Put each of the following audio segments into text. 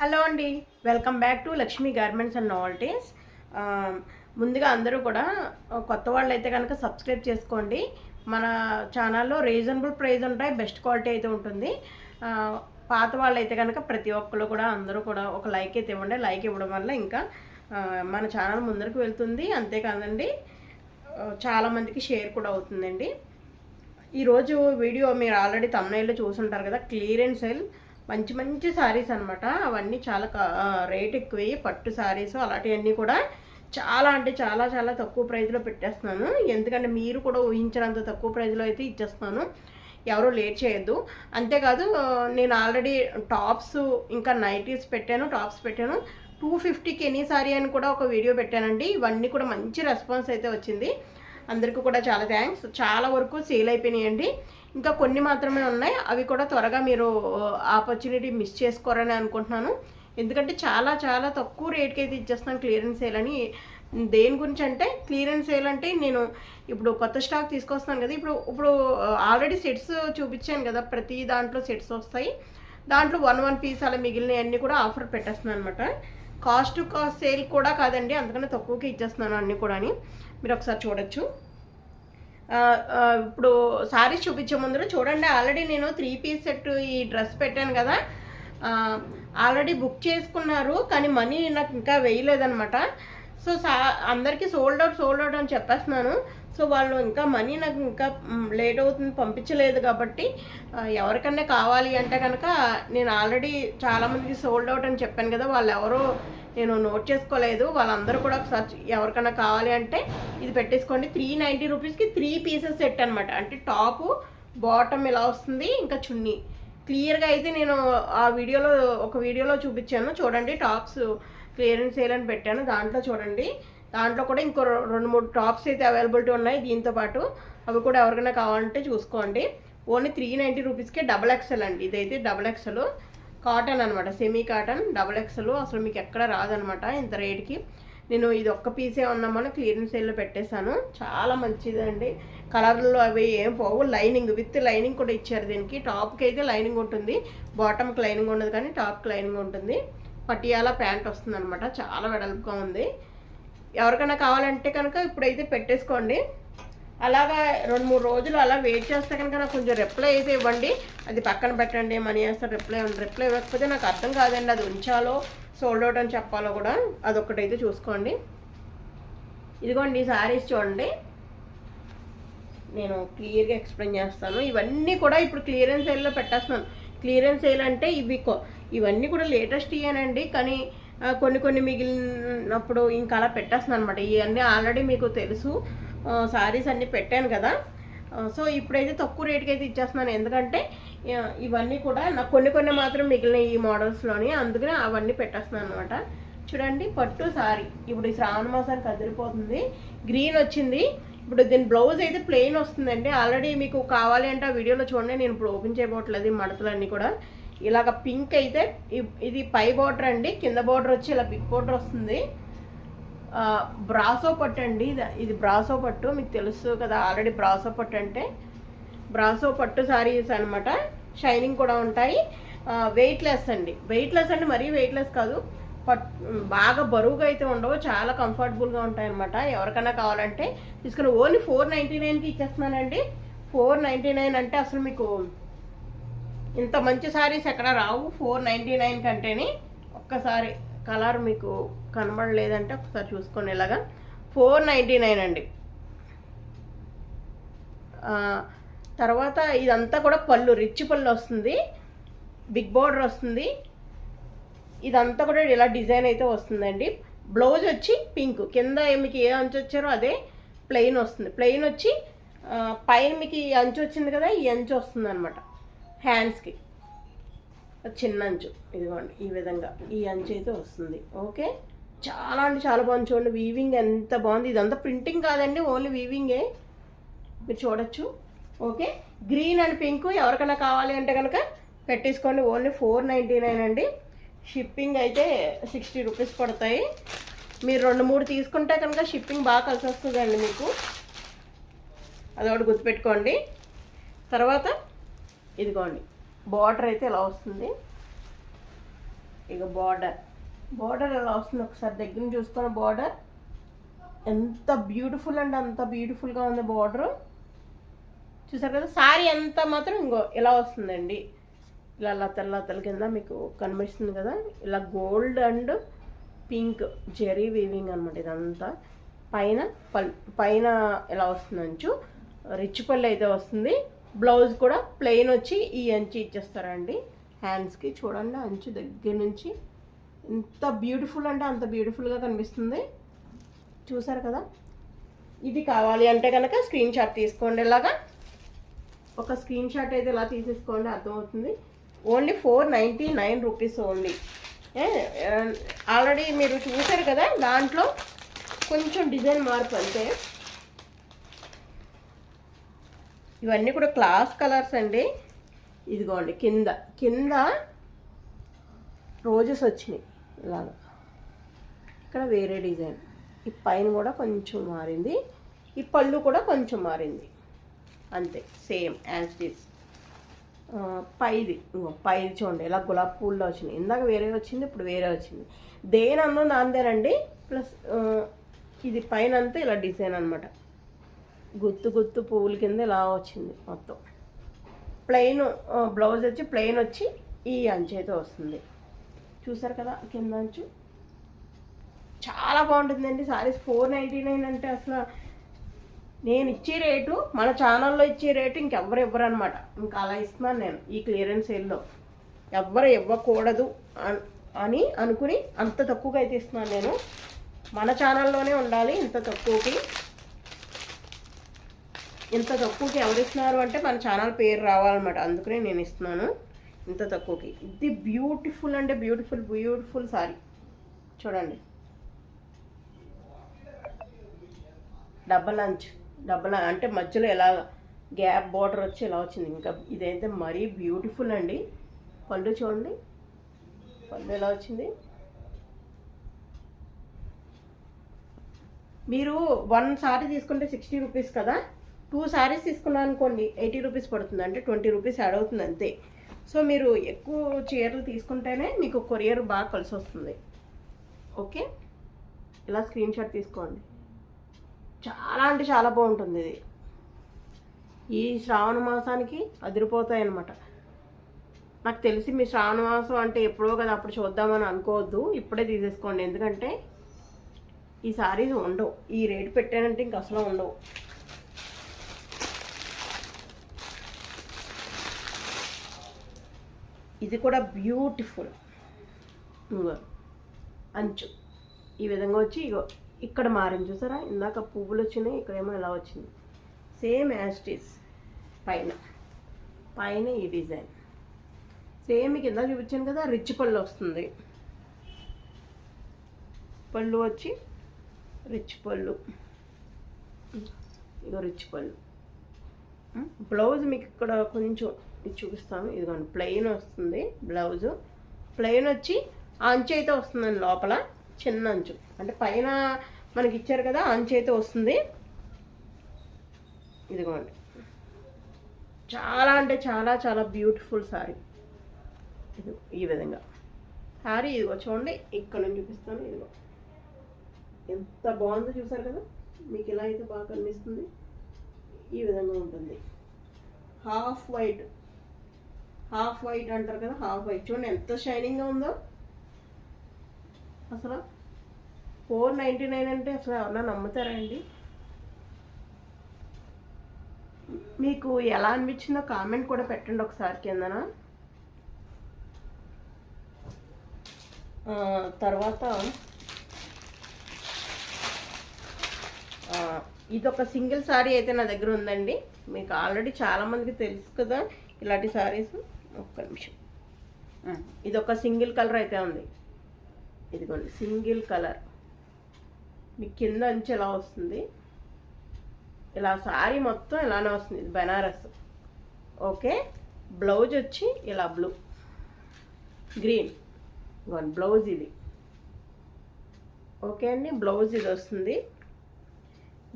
Hello అండి. Welcome back to Lakshmi garments and novelties ముందుగా అందరూ కూడా కొత్త వాళ్ళు అయితే కనుక సబ్స్క్రైబ్ చేసుకోండి. మన ఛానల్లో రీజనబుల్ ప్రైస్ ఉంటాయి బెస్ట్ క్వాలిటీ అయితే ఉంటుంది. పాత వాళ్ళు అయితే కనుక ప్రతి ఒక్కరు కూడా అందరూ కూడా ఒక లైక్ అయితే ఇవ్వండి. లైక్ ఇవ్వడం వల్ల ఇంకా మన ఛానల్ ముందరకు వెళ్తుంది. అంతేకాదండి చాలామందికి షేర్ కూడా అవుతుందండి. ఈరోజు వీడియో మీరు ఆల్రెడీ తమ్నైల్లో చూసుంటారు కదా క్లియరెన్స్ సెల్. మంచి మంచి శారీస్ అనమాట అవన్నీ చాలా రేట్ ఎక్కువ. పట్టు శారీస్ అలాంటివన్నీ కూడా చాలా అంటే చాలా చాలా తక్కువ ప్రైజ్లో పెట్టేస్తున్నాను. ఎందుకంటే మీరు కూడా ఊహించినంత తక్కువ ప్రైస్లో అయితే ఇచ్చేస్తున్నాను. ఎవరు లేట్ చేయొద్దు. అంతేకాదు నేను ఆల్రెడీ టాప్స్ ఇంకా నైటీస్ పెట్టాను టాప్స్ పెట్టాను. టూ ఫిఫ్టీకి ఎనీ సారీ అని కూడా ఒక వీడియో పెట్టానండి. ఇవన్నీ కూడా మంచి రెస్పాన్స్ అయితే వచ్చింది. అందరికీ కూడా చాలా థ్యాంక్స్ చాలా వరకు సేల్ అయిపోయినాయండి. ఇంకా కొన్ని మాత్రమే ఉన్నాయి. అవి కూడా త్వరగా మీరు ఆపర్చునిటీ మిస్ చేసుకోరని అనుకుంటున్నాను. ఎందుకంటే చాలా చాలా తక్కువ రేట్కి అయితే ఇచ్చేస్తాను క్లియరెన్స్ సేల్ అని. దేని గురించి అంటే క్లియరెన్స్ సేల్ అంటే నేను ఇప్పుడు కొత్త స్టాక్ తీసుకొస్తాను కదా. ఇప్పుడు ఇప్పుడు ఆల్రెడీ సెట్స్ చూపించాను కదా. ప్రతి దాంట్లో సెట్స్ వస్తాయి. దాంట్లో వన్ వన్ పీస్ అలా మిగిలినవన్నీ కూడా ఆఫర్ పెట్టేస్తున్నాను అనమాట కాస్ట్ కాస్ట్ సేల్ కూడా కాదండి. అందుకనే తక్కువకి ఇచ్చేస్తున్నాను అన్నీ కూడా మీరు ఒకసారి చూడొచ్చు. ఇప్పుడు సారీస్ చూపించే ముందు చూడండి ఆల్రెడీ నేను త్రీ పీస్ సెట్ ఈ డ్రెస్ పెట్టాను కదా. ఆల్రెడీ బుక్ చేసుకున్నారు కానీ మనీ నాకు ఇంకా వేయలేదనమాట సో సా అందరికీ సోల్డ్ అవుట్ సోల్డ్ అవుట్ అని చెప్పేస్తున్నాను. సో వాళ్ళు ఇంకా మనీ నాకు ఇంకా లేట్ అవుతుంది పంపించలేదు కాబట్టి ఎవరికన్నా కావాలి అంటే కనుక నేను ఆల్రెడీ చాలామందికి సోల్డ్ అవుట్ అని చెప్పాను కదా వాళ్ళు ఎవరో నేను నోట్ చేసుకోలేదు. వాళ్ళందరూ కూడా ఒకసారి ఎవరికైనా కావాలి అంటే ఇది పెట్టేసుకోండి. త్రీ నైంటీ రూపీస్కి త్రీ పీసెస్ సెట్ అనమాట అంటే టాపు బాటమ్ ఇలా వస్తుంది ఇంకా చున్నీ. క్లియర్గా అయితే నేను ఆ వీడియోలో ఒక వీడియోలో చూపించాను. చూడండి టాప్స్ క్లియరెన్స్ సేల్ అని పెట్టాను. దాంట్లో చూడండి. దాంట్లో కూడా ఇంకో రెండు మూడు టాప్స్ అయితే అవైలబిలిటీ ఉన్నాయి. దీంతో పాటు అవి కూడా ఎవరికైనా కావాలంటే చూసుకోండి. ఓన్లీ త్రీ నైంటీ రూపీస్కే డబల్ ఎక్సెల్ అండి. ఇదైతే డబల్ ఎక్సెల్ కాటన్ అనమాట సెమీ కాటన్ డబల్ ఎక్సెల్ అసలు మీకు ఎక్కడ రాదనమాట ఇంత రేట్కి నేను ఇది ఒక్క పీసే ఉన్నామని క్లియరెన్స్ సేల్లో పెట్టేశాను. చాలా మంచిదండి. కలర్లో అవి ఏం పోవు. లైనింగ్ విత్ లైనింగ్ కూడా ఇచ్చారు దీనికి. టాప్కి అయితే లైనింగ్ ఉంటుంది. బాటమ్కి లైనింగ్ ఉండదు కానీ టాప్కి లైనింగ్ ఉంటుంది. పటియాలా ప్యాంట్ వస్తుంది అనమాట చాలా వెడల్పుగా ఉంది. ఎవరికైనా కావాలంటే కనుక ఇప్పుడైతే పెట్టేసుకోండి. అలాగా రెండు మూడు రోజులు అలా వెయిట్ చేస్తే కనుక నాకు కొంచెం రిప్లై అయితే ఇవ్వండి. అది పక్కన పెట్టండి మనీ వేస్తారు రిప్లై రిప్లై ఇవ్వకపోతే నాకు అర్థం కాదండి అది ఉంచాలో సోల్డ్ అవుట్ అని చెప్పాలో కూడా అదొక్కటైతే చూసుకోండి. ఇదిగోండి ఈ శారీస్ చూడండి. నేను క్లియర్గా ఎక్స్ప్లెయిన్ చేస్తాను. ఇవన్నీ కూడా ఇప్పుడు క్లియరెన్స్ సేల్లో పెట్టేస్తున్నాను. క్లియరెన్స్ సేల్ అంటే ఇవి ఇవన్నీ కూడా లేటెస్ట్ ఇయ్యానండి కానీ కొన్ని కొన్ని మిగిలినప్పుడు ఇంకా అలా పెట్టేస్తున్నాను అనమాట ఇవన్నీ ఆల్రెడీ మీకు తెలుసు. శారీస్ అన్నీ పెట్టాను కదా. సో ఇప్పుడైతే తక్కువ రేట్కి అయితే ఇచ్చేస్తున్నాను. ఎందుకంటే ఇవన్నీ కూడా నాకు కొన్ని కొన్ని మాత్రం మిగిలిన ఈ మోడల్స్లోని అందుకనే అవన్నీ పెట్టేస్తున్నాను అనమాట చూడండి పట్టు సారీ ఇప్పుడు ఈ శ్రావణ మాసానికి అదిరిపోతుంది గ్రీన్ వచ్చింది. ఇప్పుడు దీని బ్లౌజ్ అయితే ప్లెయిన్ వస్తుందండి. ఆల్రెడీ మీకు కావాలి అంటే ఆ వీడియోలో చూడండి. నేను ఇప్పుడు ఓపెన్ చేయబోట్లేదు ఈ మడతలన్నీ కూడా. ఇలాగ పింక్ అయితే ఇ- ఇది పై బార్డర్ అండి. కింద బార్డర్ వచ్చి ఇలా బిగ్ బార్డర్ వస్తుంది. బ్రాసో పట్టు అండి ఇది- ఇది బ్రాసో పట్టు మీకు తెలుసు కదా ఆల్రెడీ బ్రాసో పట్టు అంటే బ్రాసో పట్టు సారీస్ అనమాట షైనింగ్ కూడా ఉంటాయి. వెయిట్లెస్ అండి వెయిట్లెస్ అంటే మరీ వెయిట్లెస్ కాదు పట్ బాగా బరువుగా అయితే ఉండవు చాలా కంఫర్టబుల్గా ఉంటాయి అనమాట ఎవరికైనా కావాలంటే తీసుకుని ఓన్లీ ఫోర్ నైంటీ నైన్కి ఇచ్చేస్తున్నానండి. ఫోర్ నైంటీ నైన్ అంటే అసలు మీకు ఇంత మంచి సారీస్ ఎక్కడ రావు ఫోర్ నైంటీ నైన్ కంటేనే ఒక్కసారి కలర్ మీకు కనబడలేదంటే ఒకసారి చూసుకోండి ఇలాగా ఫోర్ నైంటీ నైన్ అండి. తర్వాత ఇదంతా కూడా పళ్ళు రిచ్ పళ్ళు వస్తుంది. బిగ్ బార్డర్ వస్తుంది. ఇదంతా కూడా ఇలా డిజైన్ అయితే వస్తుందండి. బ్లౌజ్ వచ్చి పింక్. కింద మీకు ఏ అంచు వచ్చారో అదే ప్లెయిన్ వస్తుంది. ప్లెయిన్ వచ్చి పైన మీకు ఈ అంచు వచ్చింది కదా ఈ అంచు వస్తుంది అనమాట హ్యాండ్స్కి చిన్న అంచు. ఇదిగోండి ఈ విధంగా ఈ అంచు అయితే వస్తుంది. ఓకే? చాలా అంటే చాలా బాగుంది చూడండి. వీవింగ్ ఎంత బాగుంది. ఇదంతా ప్రింటింగ్ కాదండి ఓన్లీ వీవింగే మీరు చూడొచ్చు. ఓకే గ్రీన్ అండ్ పింక్ ఎవరికైనా కావాలి అంటే కనుక పెట్టేసుకోండి. ఓన్లీ ఫోర్ నైంటీ నైన్ అండి. షిప్పింగ్ అయితే సిక్స్టీ రూపీస్ పడతాయి. మీరు రెండు మూడు తీసుకుంటే కనుక షిప్పింగ్ బాగా కలిసి వస్తుందండి మీకు. అదొకటి గుర్తుపెట్టుకోండి. తర్వాత ఇదిగోండి. బార్డర్ అయితే ఇలా వస్తుంది. ఇక బార్డర్ బార్డర్ ఎలా వస్తుంది ఒకసారి దగ్గర నుంచి బార్డర్ ఎంత బ్యూటిఫుల్ అండి అంత బ్యూటిఫుల్గా ఉంది బార్డర్ చూసారు కదా సారీ ఎంత మాత్రం ఇంకో ఇలా వస్తుందండి? ఇలా లతల లతల కింద మీకు కనిపిస్తుంది కదా ఇలా gold and pink zari weaving అనమాట ఇదంతా. పైన పల్ పైన ఎలా వస్తుంది అంచు? రిచ్ పళ్ళు అయితే వస్తుంది. బ్లౌజ్ కూడా ప్లెయిన్ వచ్చి ఈ అంచు ఇచ్చేస్తారండి. హ్యాండ్స్కి చూడండి అంచు దగ్గర నుంచి ఎంత బ్యూటిఫుల్ అంటే అంత బ్యూటిఫుల్గా కనిపిస్తుంది. చూసారు కదా? ఇది కావాలి అంటే కనుక స్క్రీన్ షాట్ తీసుకోండి ఇలాగా ఒక స్క్రీన్ షాట్ అయితే ఇలా తీసేసుకోండి అర్థమవుతుంది. Only four ninety nine rupees only already మీరు చూసారు కదా దాంట్లో కొంచెం డిజైన్ మార్పు అంతే ఇవన్నీ కూడా క్లాస్ కలర్స్ అండి. ఇదిగోండి కింద కింద రోజెస్ వచ్చినాయి. ఇలాగా ఇక్కడ వేరే డిజైన్. ఈ పైన కూడా కొంచెం మారింది. ఈ పళ్ళు కూడా కొంచెం మారింది. అంతే సేమ్ యాజ్ దిస్ పైది. పైది చూడండి. ఇలా గులాబీ పూల్లో వచ్చినాయి. ఇందాక వేరే వచ్చింది ఇప్పుడు వేరే వచ్చింది. దేని నాందేనండి. ప్లస్ ఇది పైన అంతా ఇలా డిజైన్ అనమాట గుత్తు గుత్తు పువ్వుల కింద ఇలా వచ్చింది మొత్తం. ప్లెయిన్ బ్లౌజ్ వచ్చి ప్లెయిన్ వచ్చి ఈ అంచైతే వస్తుంది. చూసారు కదా కింద అంచు చాలా బాగుంటుందండి సారీస్ ఫోర్ నైంటీ నైన్ అంటే అసలు నేను ఇచ్చే రేటు మన ఛానల్లో ఇచ్చే రేటు ఇంకెవ్వరు ఇవ్వరు అనమాట ఇంకా అలా ఇస్తున్నాను నేను ఈ క్లియరెన్స్ సేల్లో. ఎవ్వరు ఇవ్వకూడదు అని అనుకుని అంత తక్కువగా అయితే ఇస్తున్నాను నేను. మన ఛానల్లోనే ఉండాలి ఇంత తక్కువకి. ఇంత తక్కువకి ఎవరు ఇస్తున్నారు అంటే మన ఛానల్ పేరు రావాలన్నమాట అందుకనే నేను ఇస్తున్నాను. ఇంత తక్కువకి. ఇది బ్యూటిఫుల్ అంటే బ్యూటిఫుల్ బ్యూటిఫుల్ సారీ చూడండి. డబల్ లంచ్ డబల్ అంటే మధ్యలో ఎలా గ్యాప్ బార్డర్ వచ్చి ఎలా వచ్చింది. ఇంకా ఇదైతే మరీ బ్యూటిఫుల్ అండి. పళ్ళు చూడండి. పళ్ళు ఎలా వచ్చింది? మీరు వన్ సారీ తీసుకుంటే సిక్స్టీ రూపీస్ కదా? టూ సారీస్ తీసుకున్నాను అనుకోండి ఎయిటీ రూపీస్ పడుతుంది. అంటే ట్వంటీ రూపీస్ యాడ్ అవుతుంది అంతే. సో మీరు ఎక్కువ చీరలు తీసుకుంటేనే మీకు కొరియర్ బాగా కలిసి వస్తుంది. ఓకే? ఇలా స్క్రీన్ షాట్ తీసుకోండి. చాలా అంటే చాలా బాగుంటుంది ఇది. ఈ శ్రావణ మాసానికి అదిరిపోతాయి అన్నమాట. నాకు తెలిసి మీ శ్రావణ మాసం అంటే ఎప్పుడో కదా అప్పుడు చూద్దామని అనుకోవద్దు. ఇప్పుడే తీసేసుకోండి. ఎందుకంటే ఈ సారీస్ ఉండవు. ఈ రేటు పెట్టానంటే ఇంక అసలు ఉండవు. ఇది కూడా బ్యూటిఫుల్. అంచు. ఈ విధంగా వచ్చి ఇగో ఇక్కడ మారింది చూసారా? ఇందాక పువ్వులు వచ్చినాయి ఇక్కడేమో ఇలా వచ్చింది. సేమ్ యాస్టీస్ పైన. పైన ఈ డిజైన్. సేమ్ మీకు ఇందాక చూపించాను కదా రిచ్ పళ్ళు వస్తుంది. పళ్ళు వచ్చి రిచ్ పళ్ళు. ఇగో రిచ్ పళ్ళు. బ్లౌజ్ మీకు ఇక్కడ కొంచెం ఇది చూపిస్తాను. ఇదిగోండి ప్లెయిన్ వస్తుంది బ్లౌజు. ప్లెయిన్ వచ్చి అంచు అయితే వస్తుందండి లోపల చిన్న అంచు. అంటే పైన మనకి ఇచ్చారు కదా అంచు అయితే వస్తుంది. ఇదిగోండి. చాలా అంటే చాలా చాలా బ్యూటిఫుల్ సారీ ఇది ఈ విధంగా. సారీ ఇదిగో చూడండి ఇక్కడ నుంచి చూపిస్తాను ఇదిగో. ఎంత బాగుందో చూసారు కదా? మీకు ఎలా అయితే బాగా కనిపిస్తుంది. ఈ విధంగా ఉంటుంది. హాఫ్ వైట్ హాఫ్ వైట్ అంటారు కదా హాఫ్ వైట్. చూడండి ఎంత షైనింగ్గా ఉందో. అసలు ఫోర్ నైంటీ నైన్ అంటే అసలు ఎవరన్నా నమ్ముతారా అండి? మీకు ఎలా అనిపించిందో కామెంట్ కూడా పెట్టండి ఒకసారి కిందన. తర్వాత ఇది ఇదొక సింగిల్ సారీ అయితే నా దగ్గర ఉందండి. మీకు ఆల్రెడీ చాలామందికి తెలుసు కదా ఇలాంటి శారీస్ ఒక్క నిమిషం. ఇది ఒక సింగిల్ కలర్ అయితే ఉంది. ఇదిగోండి సింగిల్ కలర్. మీకు కింద అంచు ఎలా వస్తుంది? ఇలా సారీ మొత్తం ఇలానే వస్తుంది ఇది బెనారస్. ఓకే బ్లౌజ్ వచ్చి ఇలా బ్లూ. గ్రీన్. ఇదిగోండి బ్లౌజ్ ఇది. ఓకే అండి బ్లౌజ్ ఇది వస్తుంది.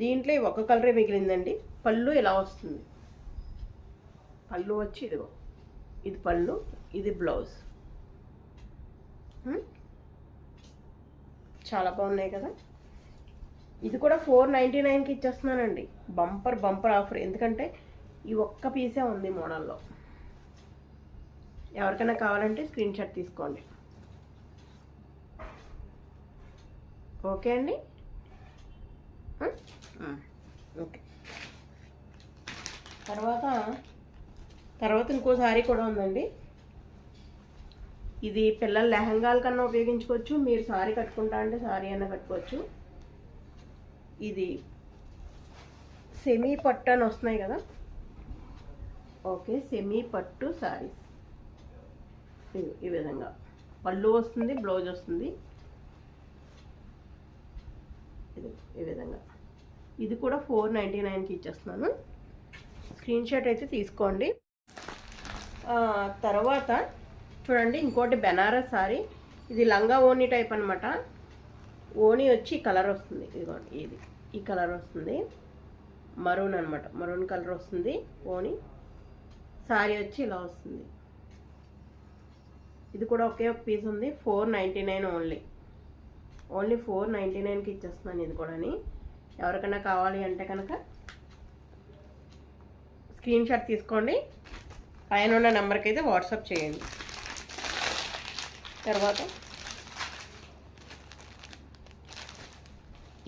దీంట్లో ఒక కలరే మిగిలిందండి. పళ్ళు ఇలా వస్తుంది. పళ్ళు వచ్చి ఇదిగో. ఇది పళ్ళు ఇది బ్లౌజ్. చాలా బాగున్నాయి కదా. ఇది కూడా ఫోర్ నైంటీ నైన్కి ఇచ్చేస్తున్నానండి. Bumper bumper offer. ఎందుకంటే ఈ ఒక్క పీసే ఉంది మోడల్లో. ఎవరికైనా కావాలంటే స్క్రీన్ షాట్ తీసుకోండి. ఓకే అండి. ఓకే. తర్వాత తర్వాత ఇంకో సారీ కూడా ఉందండి. ఇది పిల్లల లెహంగాల కన్నా ఉపయోగించుకోవచ్చు. మీరు సారీ కట్టుకుంటా అంటే సారీ అన్న కట్టుకోవచ్చు. ఇది సెమీ పట్టు అని వస్తున్నాయి కదా. ఓకే సెమీ పట్టు సారీస్. ఈ విధంగా. పళ్ళు వస్తుంది బ్లౌజ్ వస్తుంది. ఇది ఈ విధంగా. ఇది కూడా ఫోర్ నైంటీ నైన్కి ఇచ్చేస్తున్నాను. స్క్రీన్ షాట్ అయితే తీసుకోండి. తర్వాత చూడండి ఇంకోటి బెనారస్ సారీ. ఇది లంగా ఓనీ టైప్ అనమాట ఓనీ వచ్చి కలర్ వస్తుంది. ఇదిగోండి ఇది. ఈ కలర్ వస్తుంది. మరూన్ అనమాట మరూన్ కలర్ వస్తుంది ఓనీ సారీ వచ్చి ఇలా వస్తుంది. ఇది కూడా ఒకే ఒక పీస్ ఉంది. Four ninety nine only. Only four ninety నైన్కి ఇచ్చేస్తున్నాను ఇది కూడాని. ఎవరికైనా కావాలి అంటే కనుక స్క్రీన్ షాట్ తీసుకోండి. పైన ఉన్న నెంబర్కి అయితే వాట్సాప్ చేయండి. తర్వాత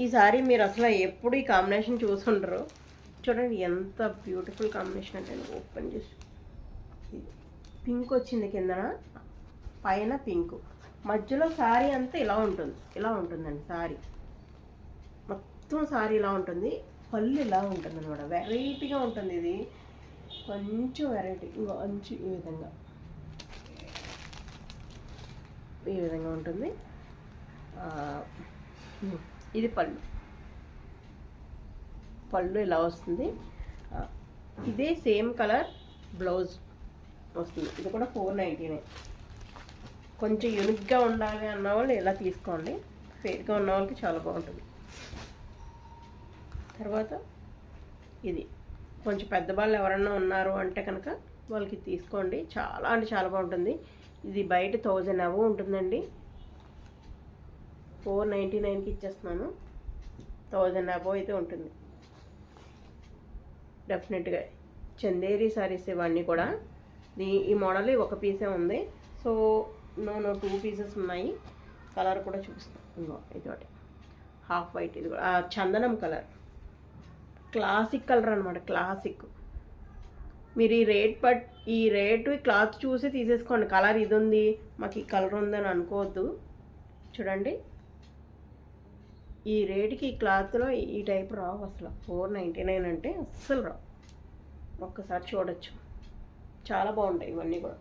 ఈసారి మీరు అసలు ఎప్పుడు ఈ కాంబినేషన్ చూసుండరు. చూడండి ఎంత బ్యూటిఫుల్ కాంబినేషన్ అంటే నేను ఓపెన్ చేసి పింక్ వచ్చింది కిందన పైన పింక్. మధ్యలో శారీ అంతా ఇలా ఉంటుంది ఇలా ఉంటుందండి శారీ మొత్తం శారీ ఇలా ఉంటుంది పళ్ళు ఇలా ఉంటుంది అనమాట వెరైటీగా ఉంటుంది ఇది. కొంచెం వెరైటీ ఇంకో అంచు ఈ విధంగా. ఈ విధంగా ఉంటుంది. ఇది పళ్ళు. పళ్ళు ఇలా వస్తుంది. ఇదే సేమ్ కలర్ బ్లౌజ్ వస్తుంది. ఇది కూడా ఫోర్ నైంటీనే కొంచెం యూనిక్గా ఉండాలి అన్న వాళ్ళు ఇలా తీసుకోండి. ఫేర్గా ఉన్న వాళ్ళకి చాలా బాగుంటుంది. తర్వాత ఇది. కొంచెం పెద్దవాళ్ళు ఎవరన్నా ఉన్నారు అంటే కనుక వాళ్ళకి తీసుకోండి. చాలా అంటే చాలా బాగుంటుంది. ఇది బయట థౌజండ్ అవ ఉంటుందండి. ఫోర్ నైంటీ నైన్కి ఇచ్చేస్తున్నాను. థౌజండ్ అబో అయితే ఉంటుంది. డెఫినెట్గా. చందేరి సారీస్ ఇవన్నీ కూడా. దీ ఈ మోడల్ ఒక పీసే ఉంది. So no no two pieces ఉన్నాయి. కలర్ కూడా చూపిస్తాను. ఇంకో ఇదొకటి. హాఫ్ వైట్ ఇది కూడా. చందనం కలర్. క్లాసిక్ కలర్ అనమాట క్లాసిక్ మీరు ఈ రేట్ బట్ ఈ రేటు ఈ క్లాత్ చూసి తీసేసుకోండి కలర్ ఇది ఉంది మాకు ఈ కలర్ ఉందని అనుకోవద్దు. చూడండి. ఈ రేటుకి ఈ క్లాత్లో ఈ టైప్ రావు అసలు. ఫోర్ నైంటీ నైన్ అంటే అస్సలు రావు. ఒక్కసారి చూడొచ్చు. చాలా బాగుంటాయి ఇవన్నీ కూడా.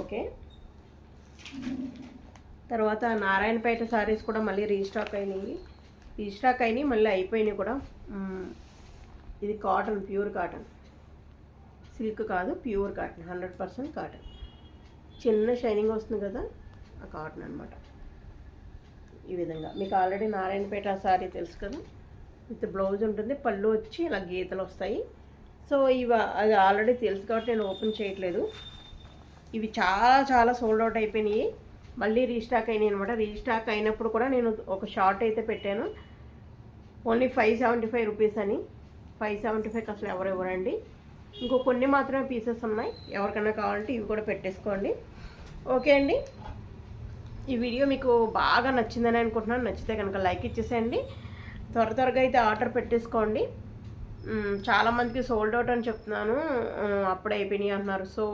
ఓకే. తర్వాత నారాయణపేట శారీస్ కూడా మళ్ళీ రీస్టాక్ అయినాయి. రీస్టాక్ అయినాయి మళ్ళీ అయిపోయినాయి కూడా. ఇది కాటన్ ప్యూర్ కాటన్. సిల్క్ కాదు pure cotton hundred percent cotton. చిన్న షైనింగ్ వస్తుంది కదా ఆ కాటన్ అనమాట ఈ విధంగా. మీకు ఆల్రెడీ నారాయణపేట శారీ తెలుసు కదా విత్ బ్లౌజ్ ఉంటుంది పళ్ళు వచ్చి ఇలా గీతలు వస్తాయి. సో ఇవి అది ఆల్రెడీ తెలుసు కాబట్టి నేను ఓపెన్ చేయట్లేదు. ఇవి చాలా చాలా సోల్డ్ అవుట్ అయిపోయినాయి. మళ్ళీ రీస్టాక్ అయినాయి అనమాట రీస్టాక్ అయినప్పుడు కూడా నేను ఒక షార్ట్ అయితే పెట్టాను. Only five seventy five rupees అని. ఫైవ్ సెవెంటీ ఫైవ్కి అసలు ఎవరు ఇవ్వరండి. ఇంకో కొన్ని మాత్రమే పీసెస్ ఉన్నాయి. ఎవరికైనా కావాలంటే ఇవి కూడా పెట్టేసుకోండి. ఓకే అండి. ఈ వీడియో మీకు బాగా నచ్చిందని అనుకుంటున్నాను. నచ్చితే కనుక లైక్ ఇచ్చేసేయండి. త్వర త్వరగా అయితే ఆర్డర్ పెట్టేసుకోండి. చాలామందికి సోల్డ్ అవుట్ అని చెప్తున్నాను. అప్పుడే అయిపోయినాయి అంటున్నారు. సో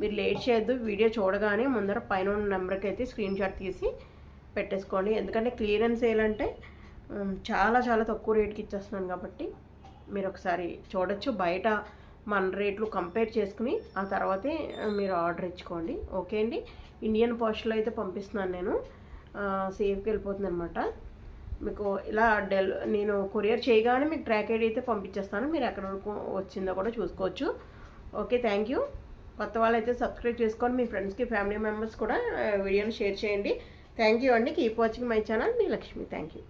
మీరు లేట్ చేయొద్దు వీడియో చూడగానే ముందర పైన ఉన్న నెంబర్కి అయితే స్క్రీన్ షాట్ తీసి పెట్టేసుకోండి. ఎందుకంటే క్లియరెన్స్ ఏలంటే చాలా చాలా తక్కువ రేట్కి ఇచ్చేస్తున్నాను కాబట్టి మీరు ఒకసారి చూడొచ్చు. బయట మన రేట్లు కంపేర్ చేసుకుని ఆ తర్వాతే మీరు ఆర్డర్ ఇచ్చుకోండి. ఓకే అండి? ఇండియన్ పోస్ట్లో అయితే పంపిస్తున్నాను నేను. సేఫ్కి వెళ్ళిపోతుంది అనమాట మీకు ఇలా డెల్ నేను కొరియర్ చేయగానే మీకు ట్రాక్ ఐడి అయితే పంపించేస్తాను. మీరు ఎక్కడ వరకు వచ్చిందో కూడా చూసుకోవచ్చు. Okay thank you. కొత్త వాళ్ళైతే సబ్స్క్రైబ్ చేసుకొని మీ ఫ్రెండ్స్కి ఫ్యామిలీ మెంబర్స్ కూడా వీడియోని షేర్ చేయండి. థ్యాంక్ యూ అండి. Keep watching my channel. Me Lakshmi. Thank you